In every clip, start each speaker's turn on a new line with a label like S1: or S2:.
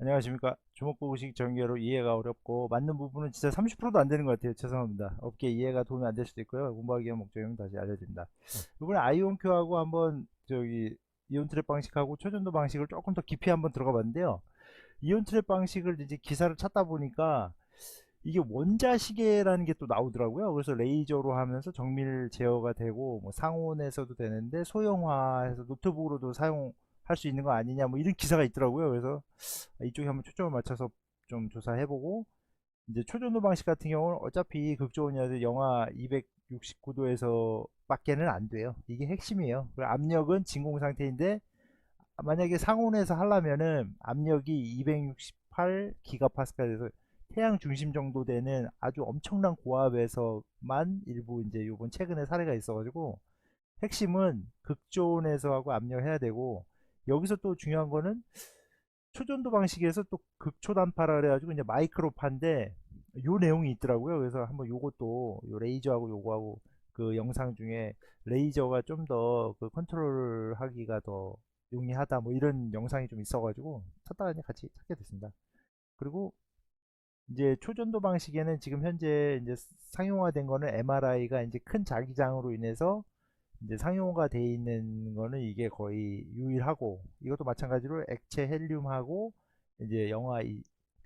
S1: 안녕하십니까. 주먹구구식 전개로 이해가 어렵고 맞는 부분은 진짜 30%도 안 되는 것 같아요. 죄송합니다. 업계 이해가 도움이 안 될 수도 있고요. 공부하기 위한 목적이면 다시 알려드립니다. 이번에 아이온큐하고 한번 저기 이온 트랩 방식하고 초전도 방식을 조금 더 깊이 한번 들어가 봤는데요. 이온 트랩 방식을 이제 기사를 찾다 보니까 이게 원자시계라는 게 또 나오더라고요. 그래서 레이저로 하면서 정밀 제어가 되고 뭐 상온에서도 되는데 소형화해서 노트북으로도 사용 할 수 있는 거 아니냐 뭐 이런 기사가 있더라고요. 그래서 이쪽에 한번 초점을 맞춰서 좀 조사해보고 이제 초전도 방식 같은 경우는 어차피 극조온이라도 영하 269도에서 밖에는 안 돼요. 이게 핵심이에요. 압력은 진공 상태인데 만약에 상온에서 하려면은 압력이 268 기가파스칼에서 태양 중심 정도 되는 아주 엄청난 고압에서만 일부 이제 요번 최근에 사례가 있어가지고 핵심은 극조온에서 하고 압력해야 되고 여기서 또 중요한 거는 초전도 방식에서 또 극초단파라 그래가지고 이제 마이크로파인데 요 내용이 있더라고요. 그래서 한번 요것도 요 레이저하고 요거하고 그 영상 중에 레이저가 좀 더 그 컨트롤 하기가 더 용이하다 뭐 이런 영상이 좀 있어가지고 찾다가 이제 같이 찾게 됐습니다. 그리고 이제 초전도 방식에는 지금 현재 이제 상용화된 거는 MRI가 이제 큰 자기장으로 인해서 이제 상용화가 돼 있는 거는 이게 거의 유일하고 이것도 마찬가지로 액체 헬륨하고 이제 영하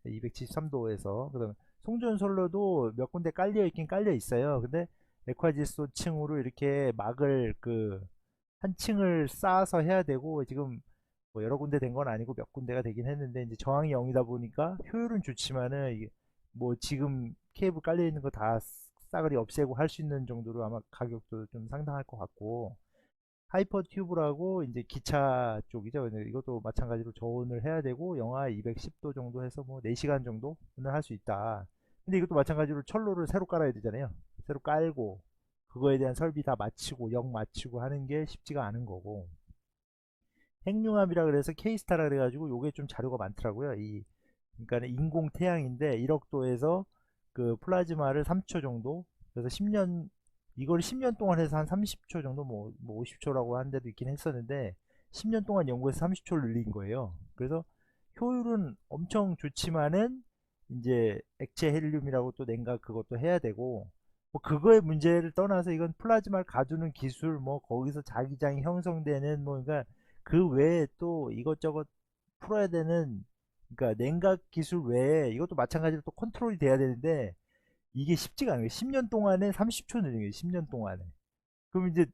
S1: 273도에서 그다음 송전솔로도 몇 군데 깔려 있긴 깔려 있어요. 근데 액화질소 층으로 이렇게 막을 그 한 층을 쌓아서 해야 되고 지금 뭐 여러 군데 된 건 아니고 몇 군데가 되긴 했는데 이제 저항이 0이다 보니까 효율은 좋지만은 이게 뭐 지금 케이블 깔려 있는 거 다 싸그리 없애고 할 수 있는 정도로 아마 가격도 좀 상당할 것 같고 하이퍼 튜브라고 이제 기차 쪽이죠. 이것도 마찬가지로 저온을 해야 되고 영하 210도 정도 해서 뭐 4시간 정도는 할 수 있다. 근데 이것도 마찬가지로 철로를 새로 깔아야 되잖아요. 새로 깔고 그거에 대한 설비 다 마치고 역 마치고 하는 게 쉽지가 않은 거고 핵융합이라 그래서 케이스타라 그래가지고 요게 좀 자료가 많더라고요. 이 그러니까 인공 태양인데 1억도에서 그 플라즈마를 3초 정도 그래서 10년 이걸 10년 동안 해서 한 30초 정도 뭐, 뭐 50초라고 하는 데도 있긴 했었는데 10년 동안 연구해서 30초를 늘린 거예요. 그래서 효율은 엄청 좋지만은 이제 액체 헬륨이라고 또 냉각 그것도 해야 되고 뭐 그거의 문제를 떠나서 이건 플라즈마를 가두는 기술 뭐 거기서 자기장이 형성되는 뭐 그러니까 그 외에 또 이것저것 풀어야 되는 그러니까 냉각 기술 외에 이것도 마찬가지로 또 컨트롤이 돼야 되는데 이게 쉽지가 않아요. 10년 동안에 30초 늘린 거예요. 10년 동안에. 그럼 이제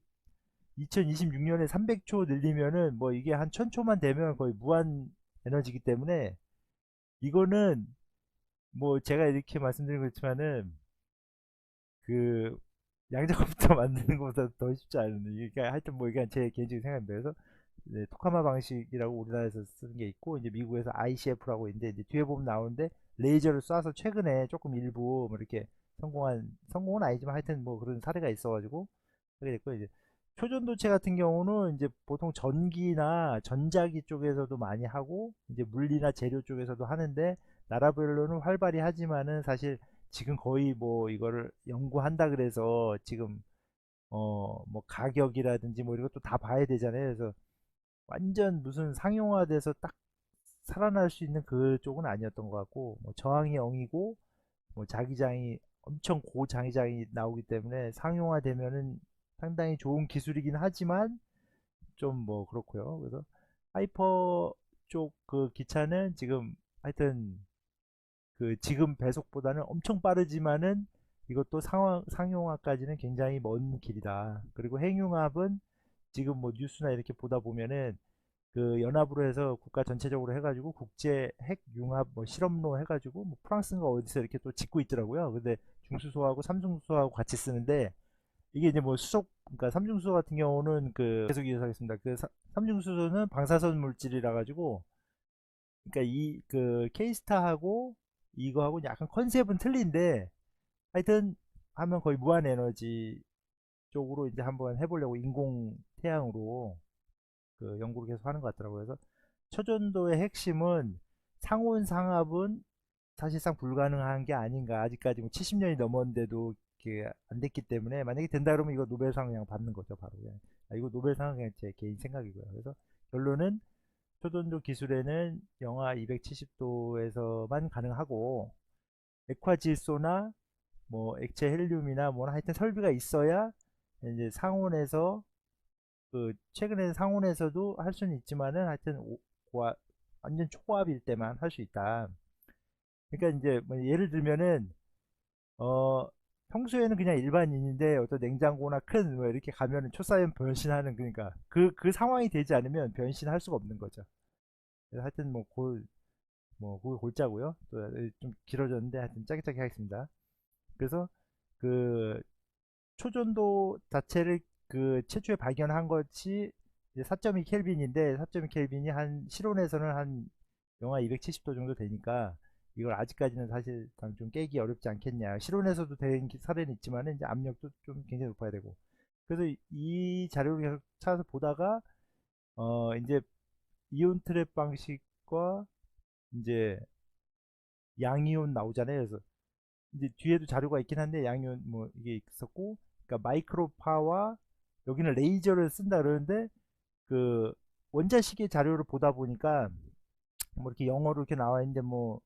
S1: 2026년에 300초 늘리면은 뭐 이게 한 1000초만 되면 거의 무한 에너지이기 때문에 이거는 뭐 제가 이렇게 말씀드린 거지만은 그 양자 컴퓨터 만드는 것보다 더 쉽지 않은데 이게 그러니까 하여튼 뭐 이게 제 개인적인 생각입니다. 그래서 이제 토카마 방식이라고 우리나라에서 쓰는 게 있고 이제 미국에서 ICF라고 있는데 이제 뒤에 보면 나오는데 레이저를 쏴서 최근에 조금 일부 뭐 이렇게 성공한 성공은 아니지만 하여튼 뭐 그런 사례가 있어가지고 하게 됐고 이제 초전도체 같은 경우는 이제 보통 전기나 전자기 쪽에서도 많이 하고 이제 물리나 재료 쪽에서도 하는데 나라별로는 활발히 하지만은 사실 지금 거의 뭐 이거를 연구한다 그래서 지금 어 뭐 가격이라든지 뭐 이런 것도 다 봐야 되잖아요. 그래서 완전 무슨 상용화돼서 딱 살아날 수 있는 그쪽은 아니었던 것 같고 뭐 저항이 0이고 뭐 자기장이 엄청 고자기장이 나오기 때문에 상용화되면은 상당히 좋은 기술이긴 하지만 좀 뭐 그렇고요. 그래서 하이퍼 쪽 그 기차는 지금 하여튼 그 지금 배속보다는 엄청 빠르지만은 이것도 상황, 상용화까지는 굉장히 먼 길이다. 그리고 핵융합은 지금 뭐 뉴스나 이렇게 보다 보면은 그 연합으로 해서 국가 전체적으로 해가지고 국제 핵 융합 뭐 실험로 해가지고 뭐 프랑스인가 어디서 이렇게 또 짓고 있더라고요. 근데 중수소하고 삼중수소하고 같이 쓰는데 이게 이제 뭐 수소 그러니까 삼중수소 같은 경우는 그 계속 이어서 하겠습니다. 그 사- 삼중수소는 방사선 물질이라 가지고 그러니까 이 그 케이스타하고 이거하고 약간 컨셉은 틀린데 하여튼 하면 거의 무한 에너지 쪽으로 이제 한번 해보려고 인공 태양으로 그 연구를 계속 하는 것 같더라고요. 그래서 초전도의 핵심은 상온 상압은 사실상 불가능한 게 아닌가. 아직까지 뭐 70년이 넘었는데도 이게 안 됐기 때문에 만약에 된다 그러면 이거 노벨상 그냥 받는 거죠, 바로 그냥. 아, 이거 노벨상 그냥 제 개인 생각이고요. 그래서 결론은 초전도 기술에는 영하 270도에서만 가능하고 액화질소나 뭐 액체 헬륨이나 뭐 하여튼 설비가 있어야 이제 상온에서 그 최근에는 상온에서도 할 수는 있지만은 하여튼 오- 고압, 완전 초고압일 때만 할 수 있다. 그러니까 이제 뭐 예를 들면은 어 평소에는 그냥 일반인인데 어떤 냉장고나 큰 뭐 이렇게 가면은 초사연 변신하는 그러니까 그그 상황이 되지 않으면 변신할 수가 없는 거죠. 하여튼 뭐골뭐 그거 골자고요. 또 좀 길어졌는데 하여튼 짧게 짧게 하겠습니다. 그래서 그 초전도 자체를 그 최초에 발견한 것이 이제 4.2 켈빈인데 4.2 켈빈이 한 실온에서는 한 영하 270도 정도 되니까 이걸 아직까지는 사실상 좀 깨기 어렵지 않겠냐. 실온에서도 된 기- 사례는 있지만은 이제 압력도 좀 굉장히 높아야 되고. 그래서 이- 이 자료를 계속 찾아서 보다가 어 이제 이온 트랩 방식과 이제 양이온 나오잖아요. 그래서 이제 뒤에도 자료가 있긴 한데 양이온 뭐 이게 있었고 그러니까 마이크로파와 여기는 레이저를 쓴다 그러는데 그 원자식의 자료를 보다 보니까 뭐 이렇게 영어로 이렇게 나와 있는데 뭐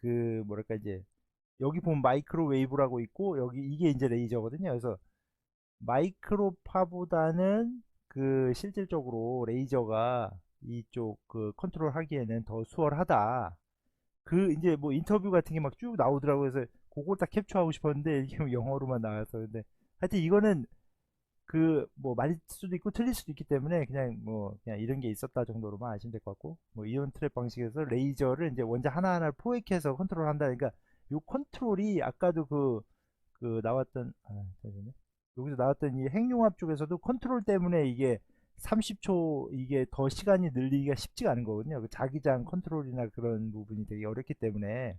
S1: 그 뭐랄까 이제 여기 보면 마이크로웨이브라고 있고 여기 이게 이제 레이저거든요. 그래서 마이크로파보다는 그 실질적으로 레이저가 이쪽 그 컨트롤 하기에는 더 수월하다. 그 이제 뭐 인터뷰 같은 게 막 쭉 나오더라고요. 그래서 그걸 딱 캡처하고 싶었는데 이게 뭐 영어로만 나와서 근데 하여튼 이거는 그 뭐 맞을 수도 있고 틀릴 수도 있기 때문에 그냥 뭐 그냥 이런 게 있었다 정도로만 아시면 될 것 같고 뭐 이온 트랩 방식에서 레이저를 이제 원자 하나하나를 포획해서 컨트롤 한다. 그러니까 요 컨트롤이 아까도 그 그 나왔던 아, 잠시만요. 여기서 나왔던 이 핵융합 쪽에서도 컨트롤 때문에 이게 30초 이게 더 시간이 늘리기가 쉽지가 않은 거거든요. 그 자기장 컨트롤이나 그런 부분이 되게 어렵기 때문에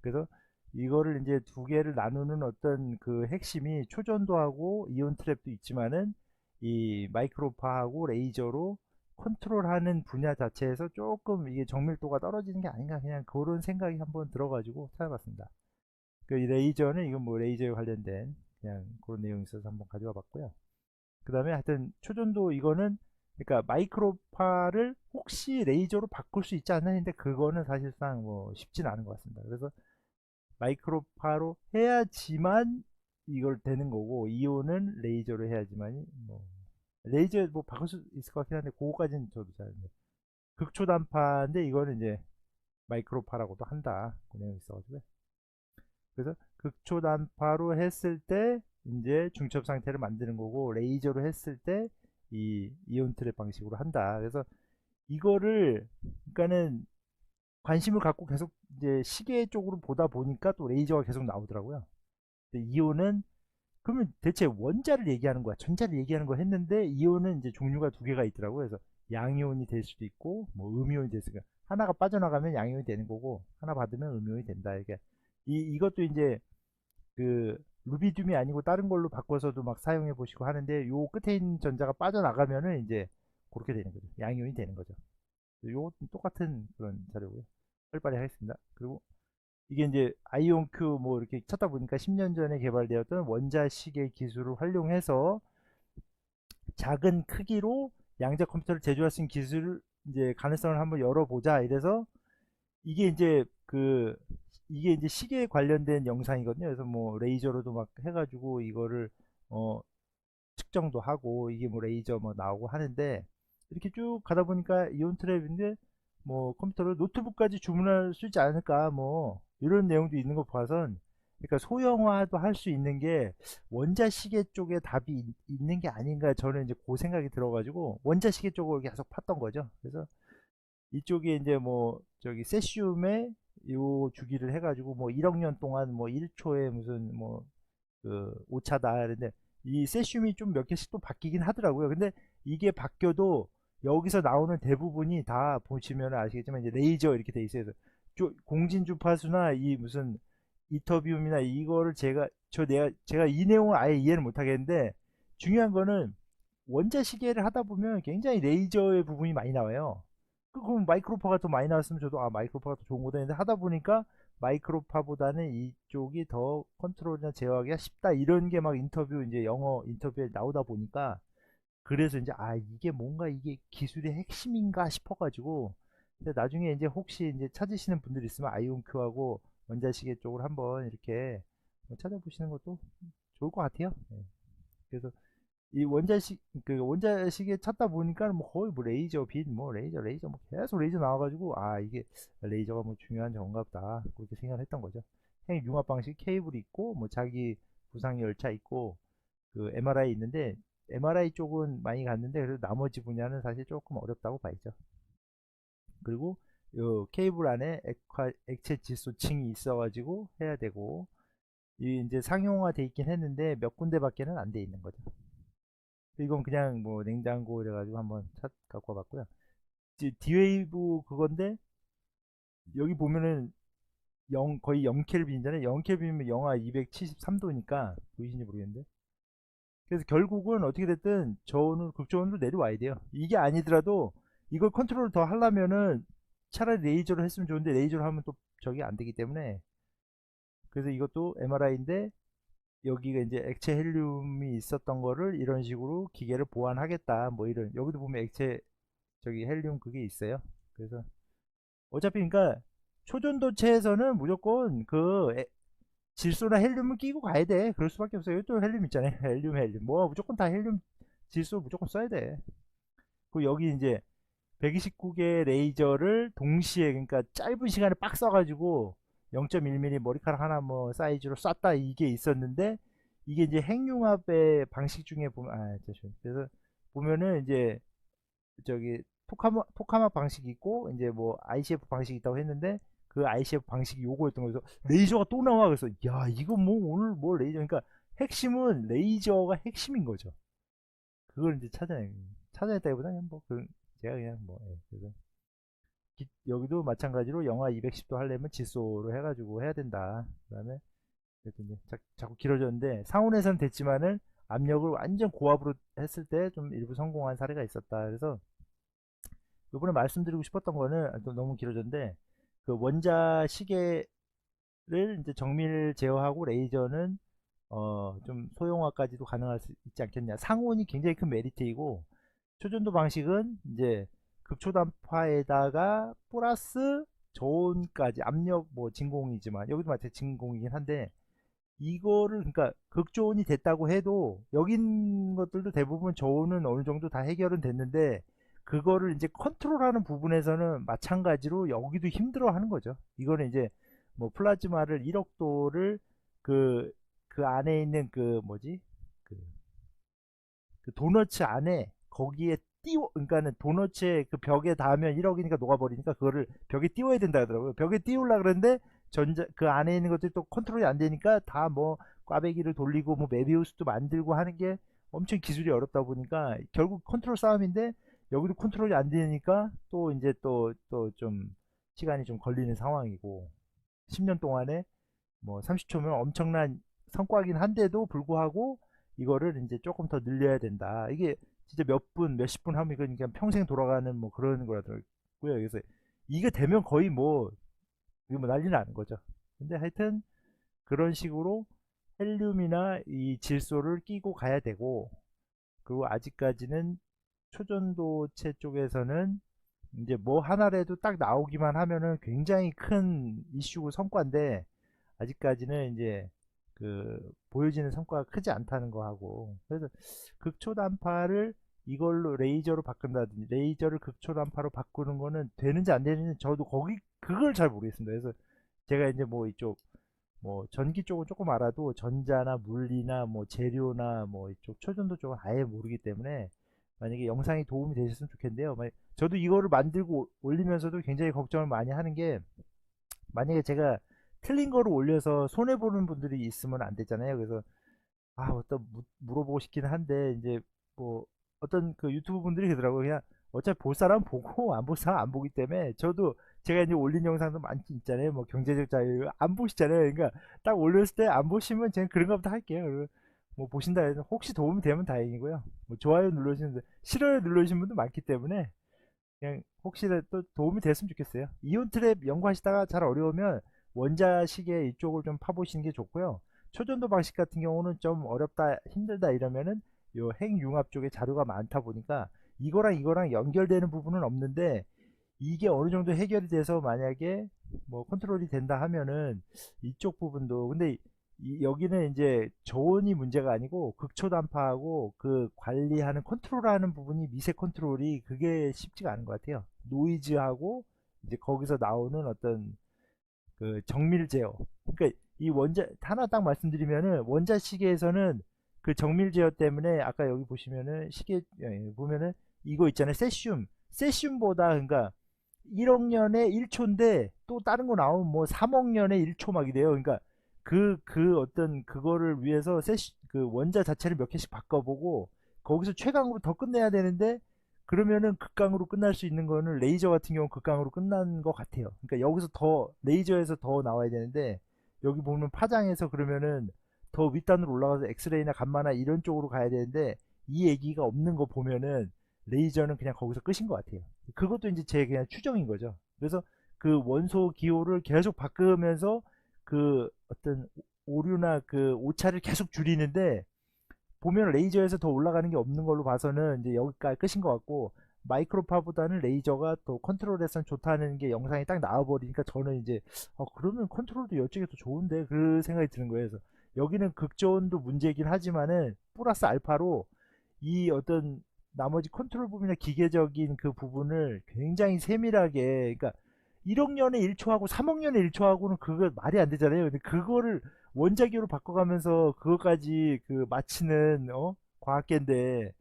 S1: 그래서 이거를 이제 두 개를 나누는 어떤 그 핵심이 초전도하고 이온 트랩도 있지만은 이 마이크로파하고 레이저로 컨트롤하는 분야 자체에서 조금 이게 정밀도가 떨어지는 게 아닌가 그냥 그런 생각이 한번 들어가지고 찾아봤습니다. 그 레이저는 이건 뭐 레이저에 관련된 그냥 그런 내용이 있어서 한번 가져와 봤고요. 그 다음에 하여튼 초전도 이거는 그러니까 마이크로파를 혹시 레이저로 바꿀 수 있지 않나 했는데 그거는 사실상 뭐 쉽진 않은 것 같습니다. 그래서 마이크로파로 해야지만 이걸 되는 거고 이온은 레이저로 해야지만 뭐 레이저 뭐 바꿀 수 있을 것 같긴 한데 그거까지는 저도 잘 네. 극초 단파인데 이거는 이제 마이크로파라고도 한다. 그 내용이 있어가지고. 그래서 극초 단파로 했을 때 이제 중첩 상태를 만드는 거고 레이저로 했을 때 이 이온 트랩 방식으로 한다. 그래서 이거를 그러니까는 관심을 갖고 계속 이제 시계 쪽으로 보다 보니까 또 레이저가 계속 나오더라고요. 이온은 그러면 대체 원자를 얘기하는 거야, 전자를 얘기하는 거 했는데 이온은 이제 종류가 두 개가 있더라고요. 그래서 양이온이 될 수도 있고 뭐 음이온이 될 수가 하나가 빠져나가면 양이온이 되는 거고 하나 받으면 음이온이 된다. 이게 이 이것도 이제 그 루비듐이 아니고 다른 걸로 바꿔서도 막 사용해 보시고 하는데 요 끝에 있는 전자가 빠져나가면은 이제 그렇게 되는 거죠. 양이온이 되는 거죠. 요것도 똑같은 그런 자료고요. 빨리빨리 하겠습니다. 그리고 이게 이제 아이온큐 뭐 이렇게 찾다 보니까 10년 전에 개발되었던 원자시계 기술을 활용해서 작은 크기로 양자 컴퓨터를 제조할 수 있는 기술을 이제 가능성을 한번 열어보자 이래서 이게 이제 그 이게 이제 시계에 관련된 영상이거든요. 그래서 뭐 레이저로도 막 해가지고 이거를 어 측정도 하고 이게 뭐 레이저 뭐 나오고 하는데 이렇게 쭉 가다 보니까 이온 트랩인데 뭐 컴퓨터로 노트북까지 주문할 수 있지 않을까 뭐 이런 내용도 있는 거 봐선 그러니까 소형화도 할 수 있는 게 원자 시계 쪽에 답이 있- 있는 게 아닌가 저는 이제 그 생각이 들어가지고 원자 시계 쪽으로 계속 팠던 거죠. 그래서 이쪽에 이제 뭐 저기 세슘에 요 주기를 해가지고 뭐 1억 년 동안 뭐 1초에 무슨 뭐 그 오차다 그런데 이 세슘이 좀 몇 개씩 또 바뀌긴 하더라고요. 근데 이게 바뀌어도 여기서 나오는 대부분이 다 보시면 아시겠지만 이제 레이저 이렇게 돼 있어요. 공진 주파수나 이 무슨 이터비움이나 이거를 제가 저 내가 제가 이 내용을 아예 이해를 못 하겠는데 중요한 거는 원자 시계를 하다 보면 굉장히 레이저의 부분이 많이 나와요. 그- 그럼 마이크로파가 더 많이 나왔으면 저도 아 마이크로파가 더 좋은 거다 했는데 하다 보니까 마이크로파보다는 이쪽이 더 컨트롤이나 제어하기가 쉽다 이런 게 막 인터뷰 이제 영어 인터뷰에 나오다 보니까 그래서 이제 아 이게 뭔가 이게 기술의 핵심인가 싶어가지고 나중에 이제 혹시 이제 찾으시는 분들 있으면 아이온큐하고 원자시계 쪽을 한번 이렇게 뭐 찾아보시는 것도 좋을 것 같아요. 예. 그래서 이 원자식 그 원자식에 찾다 보니까 뭐 거의 뭐 레이저 빛뭐 레이저 레이저 뭐 계속 레이저 나와가지고 아 이게 레이저가 뭐 중요한 정가 보다 그렇게 생각을 했던 거죠. 행 융합 방식 케이블이 있고 뭐 자기 부상 열차 있고 그 MRI 있는데 MRI 쪽은 많이 갔는데 그래도 나머지 분야는 사실 조금 어렵다고 봐야죠. 그리고 요 케이블 안에 액화, 액체 질소층이 있어가지고 해야 되고 이 이제 상용화돼 있긴 했는데 몇 군데밖에는 안 돼 있는 거죠. 이건 그냥 뭐 냉장고 이래가지고 한번 찾 갖고 와봤고요. 디웨이브 그건데 여기 보면은 0 거의 0켈빈이잖아요. 0켈빈이면 영하 273도니까 보이시는지 모르겠는데. 그래서 결국은 어떻게 됐든 저온을 극저온으로 내려와야 돼요. 이게 아니더라도 이걸 컨트롤 더 하려면은 차라리 레이저로 했으면 좋은데 레이저로 하면 또 저게 안 되기 때문에. 그래서 이것도 MRI인데 여기가 이제 액체 헬륨이 있었던 거를 이런 식으로 기계를 보완하겠다. 뭐 이런 여기도 보면 액체 저기 헬륨 그게 있어요. 그래서 어차피 그러니까 초전도체에서는 무조건 그 에- 질소나 헬륨을 끼고 가야 돼. 그럴 수밖에 없어요. 또 헬륨 있잖아요. 헬륨 헬륨. 뭐 무조건 다 헬륨 질소 무조건 써야 돼. 그리고 여기 이제 129개의 레이저를 동시에 그러니까 짧은 시간에 빡 써가지고 0.1mm 머리카락 하나 뭐 사이즈로 쐈다 이게 있었는데 이게 이제 핵융합의 방식 중에 보면 아 잠시만 그래서 보면은 이제 저기 토카마 토카마 방식이 있고 이제 뭐 ICF 방식이 있다고 했는데 그 ICF 방식이 요거였던 거여서 레이저가 또 나와 그래서 야 이거 뭐 오늘 뭐 레이저 그러니까 핵심은 레이저가 핵심인 거죠 그걸 이제 찾아내 찾아냈다기보다 그냥 뭐 그 제가 그냥 뭐 예, 그래서 기- 여기도 마찬가지로 영하 210도 하려면 질소로 해가지고 해야 된다. 그 다음에 이제 자, 자꾸 길어졌는데 상온에서는 됐지만은 압력을 완전 고압으로 했을 때 좀 일부 성공한 사례가 있었다. 그래서 이번에 말씀드리고 싶었던 거는 아, 또 너무 길어졌는데 그 원자 시계를 이제 정밀 제어하고 레이저는 어 좀 소형화까지도 가능할 수 있지 않겠냐. 상온이 굉장히 큰 메리트이고 초전도 방식은 이제 극초단파에다가 플러스 저온까지 압력 뭐 진공이지만 여기도 마찬가지 진공이긴 한데 이거를 그러니까 극저온이 됐다고 해도 있는 것들도 대부분 저온은 어느 정도 다 해결은 됐는데 그거를 이제 컨트롤하는 부분에서는 마찬가지로 여기도 힘들어 하는 거죠. 이거는 이제 뭐 플라즈마를 1억 도를 그, 그 안에 있는 그 뭐지? 그, 그 도너츠 안에 거기에 띄워 그러니까는 도너츠의 그 벽에 닿으면 1억이니까 녹아버리니까 그거를 벽에 띄워야 된다 하더라고요. 벽에 띄우려 그러는데 전자 그 안에 있는 것들이 또 컨트롤이 안 되니까 다 뭐 꽈배기를 돌리고 뭐 메비우스도 만들고 하는 게 엄청 기술이 어렵다 보니까 결국 컨트롤 싸움인데 여기도 컨트롤이 안 되니까 또 이제 또 또 좀 시간이 좀 걸리는 상황이고 10년 동안에 뭐 30초면 엄청난 성과긴 한데도 불구하고 이거를 이제 조금 더 늘려야 된다. 이게 진짜 몇 분, 몇십 분 하면 이건 그냥 평생 돌아가는 뭐 그런 거라더라고요. 그래서 이게 되면 거의 뭐, 뭐 난리 나는 거죠. 근데 하여튼 그런 식으로 헬륨이나 이 질소를 끼고 가야 되고, 그리고 아직까지는 초전도체 쪽에서는 이제 뭐 하나라도 딱 나오기만 하면은 굉장히 큰 이슈고 성과인데, 아직까지는 이제 그 보여지는 성과가 크지 않다는 거 하고 그래서 극초단파를 이걸로 레이저로 바꾼다든지 레이저를 극초단파로 바꾸는 거는 되는지 안 되는지 저도 거기 그걸 잘 모르겠습니다. 그래서 제가 이제 뭐 이쪽 뭐 전기 쪽은 조금 알아도 전자나 물리나 뭐 재료나 뭐 이쪽 초전도 쪽은 아예 모르기 때문에 만약에 영상이 도움이 되셨으면 좋겠는데요. 만약- 저도 이거를 만들고 올리면서도 굉장히 걱정을 많이 하는 게 만약에 제가 틀린 거를 올려서 손해 보는 분들이 있으면 안 되잖아요. 그래서 아, 어떤 무- 물어보고 싶긴 한데 이제 뭐 어떤 그 유튜브 분들이 그러더라고요. 그냥 어차피 볼 사람 보고 안 볼 사람 안 보기 때문에 저도 제가 이제 올린 영상도 많지 있잖아요. 뭐 경제적 자유 안 보시잖아요. 그러니까 딱 올렸을 때 안 보시면 제가 그런 거부터 할게요. 뭐 보신다 해서 혹시 도움이 되면 다행이고요. 뭐 좋아요 눌러주시는데 싫어요 눌러주신 분도 많기 때문에 그냥 혹시라도 또 도움이 됐으면 좋겠어요. 이온 트랩 연구하시다가 잘 어려우면 원자식의 이쪽을 좀 파보시는 게 좋고요. 초전도 방식 같은 경우는 좀 어렵다, 힘들다 이러면은 요 핵융합 쪽에 자료가 많다 보니까 이거랑 이거랑 연결되는 부분은 없는데 이게 어느 정도 해결이 돼서 만약에 뭐 컨트롤이 된다 하면은 이쪽 부분도 근데 이- 여기는 이제 저온이 문제가 아니고 극초 단파하고 그 관리하는 컨트롤하는 부분이 미세 컨트롤이 그게 쉽지가 않은 것 같아요. 노이즈하고 이제 거기서 나오는 어떤 그 정밀 제어. 그러니까 이 원자 하나 딱 말씀드리면은 원자 시계에서는 그 정밀 제어 때문에 아까 여기 보시면은 시계 예, 보면은 이거 있잖아요. 세슘. 세슘보다 그러니까 1억 년에 1초인데 또 다른 거 나오면 뭐 3억 년에 1초 막 이래요. 그러니까 그, 그 어떤 그거를 위해서 세시, 그 원자 자체를 몇 개씩 바꿔보고 거기서 최강으로 더 끝내야 되는데 그러면은 극강으로 끝날 수 있는 거는 레이저 같은 경우 극강으로 끝난 것 같아요. 그러니까 여기서 더 레이저에서 더 나와야 되는데 여기 보면 파장에서 그러면은 더 윗단으로 올라가서 엑스레이나 감마나 이런 쪽으로 가야 되는데 이 얘기가 없는 거 보면은 레이저는 그냥 거기서 끝인 것 같아요. 그것도 이제 제 그냥 추정인 거죠. 그래서 그 원소 기호를 계속 바꾸면서 그 어떤 오류나 그 오차를 계속 줄이는데 보면 레이저에서 더 올라가는 게 없는 걸로 봐서는 이제 여기까지 끝인 것 같고 마이크로파보다는 레이저가 또 컨트롤에선 좋다는 게 영상이 딱 나와버리니까 저는 이제 어, 그러면 컨트롤도 이쪽이 더 좋은데 그 생각이 드는 거예요. 그래서 여기는 극저온도 문제이긴 하지만은 플러스 알파로 이 어떤 나머지 컨트롤 부분이나 기계적인 그 부분을 굉장히 세밀하게 그러니까 1억 년에 1초하고 3억 년에 1초하고는 그거 말이 안 되잖아요. 근데 그거를 원자기로 바꿔가면서 그것까지 그 맞히는 어? 과학계인데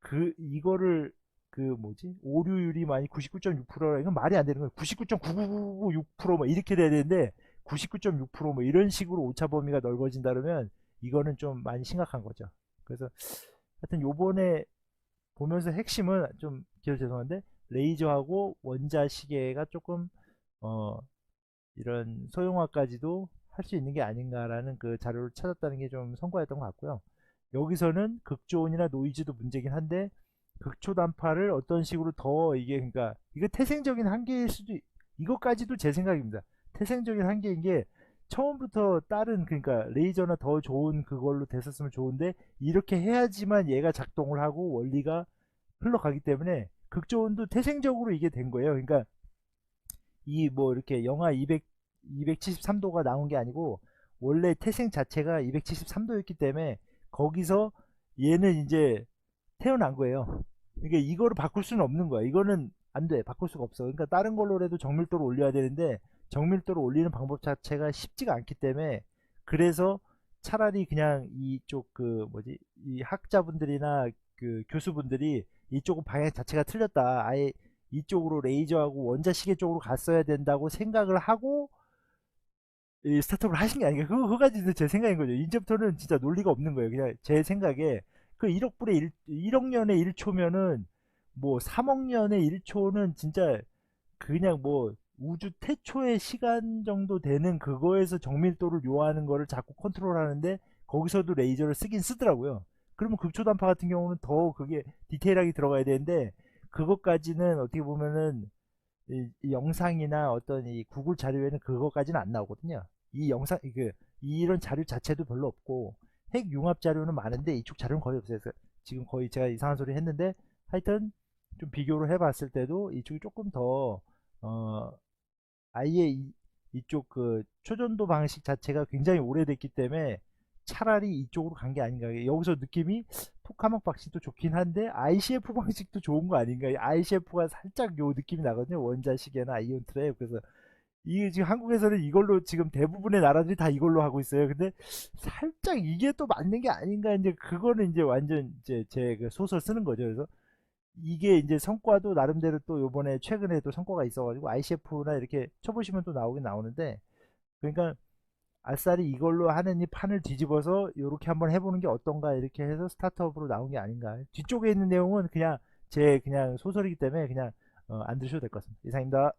S1: 그 이거를 그 뭐지 오류율이 많이 99.6%라 이건 말이 안 되는 거예요. 99.9996%뭐 이렇게 돼야 되는데 99.6%뭐 이런 식으로 오차 범위가 넓어진다 그러면 이거는 좀 많이 심각한 거죠. 그래서 하여튼 요번에 보면서 핵심은 좀 죄송한데 레이저하고 원자 시계가 조금 어 이런 소형화까지도 할 수 있는 게 아닌가라는 그 자료를 찾았다는 게 좀 성과였던 것 같고요. 여기서는 극조온이나 노이즈도 문제긴 한데 극초 단파를 어떤 식으로 더 이게 그러니까 이거 태생적인 한계일 수도 있- 이것까지도 제 생각입니다. 태생적인 한계인 게 처음부터 다른 그러니까 레이저나 더 좋은 그걸로 됐었으면 좋은데 이렇게 해야지만 얘가 작동을 하고 원리가 흘러가기 때문에 극조온도 태생적으로 이게 된 거예요. 그러니까 이 뭐 이렇게 영하 200 273도가 나온 게 아니고 원래 태생 자체가 273도였기 때문에 거기서 얘는 이제 태어난 거예요. 그러니까 이거를 바꿀 수는 없는 거야. 이거는 안 돼. 바꿀 수가 없어. 그러니까 다른 걸로라도 정밀도를 올려야 되는데 정밀도를 올리는 방법 자체가 쉽지가 않기 때문에 그래서 차라리 그냥 이쪽 그 뭐지 이 학자분들이나 그 교수분들이 이쪽 방향 자체가 틀렸다. 아예 이쪽으로 레이저하고 원자 시계 쪽으로 갔어야 된다고 생각을 하고 이 스타트업을 하신 게 아닌가. 그거, 그거까지 제 생각인 거죠. 이제부터는 진짜 논리가 없는 거예요. 그냥 제 생각에 그 1억 불에 1, 1억 년에 1초면은 뭐 3억 년에 1초는 진짜 그냥 뭐 우주 태초의 시간 정도 되는 그거에서 정밀도를 요하는 거를 자꾸 컨트롤하는데 거기서도 레이저를 쓰긴 쓰더라고요. 그러면 극초단파 같은 경우는 더 그게 디테일하게 들어가야 되는데 그것까지는 어떻게 보면은 이, 이 영상이나 어떤 이 구글 자료에는 그것까지는 안 나오거든요. 이 영상 그 이런 자료 자체도 별로 없고 핵 융합 자료는 많은데 이쪽 자료는 거의 없어요. 지금 거의 제가 이상한 소리 했는데 하여튼 좀 비교를 해봤을 때도 이쪽이 조금 더 어, 아예 이, 이쪽 그 초전도 방식 자체가 굉장히 오래됐기 때문에 차라리 이쪽으로 간 게 아닌가. 여기서 느낌이 토카막 방식도 좋긴 한데 ICF 방식도 좋은 거 아닌가. ICF가 살짝 요 느낌이 나거든요. 원자 시계나 아이온 트랩. 그래서 이게 지금 한국에서는 이걸로 지금 대부분의 나라들이 다 이걸로 하고 있어요. 근데 살짝 이게 또 맞는 게 아닌가. 이제 그거는 이제 완전 이제 제 그 소설 쓰는 거죠. 그래서 이게 이제 성과도 나름대로 또 요번에 최근에 또 성과가 있어가지고 ICF나 이렇게 쳐보시면 또 나오긴 나오는데 그러니까 아싸리 이걸로 이 판을 뒤집어서 이렇게 한번 해보는 게 어떤가 이렇게 해서 스타트업으로 나온 게 아닌가. 뒤쪽에 있는 내용은 그냥 제 그냥 소설이기 때문에 그냥 어, 안 들으셔도 될 것 같습니다. 이상입니다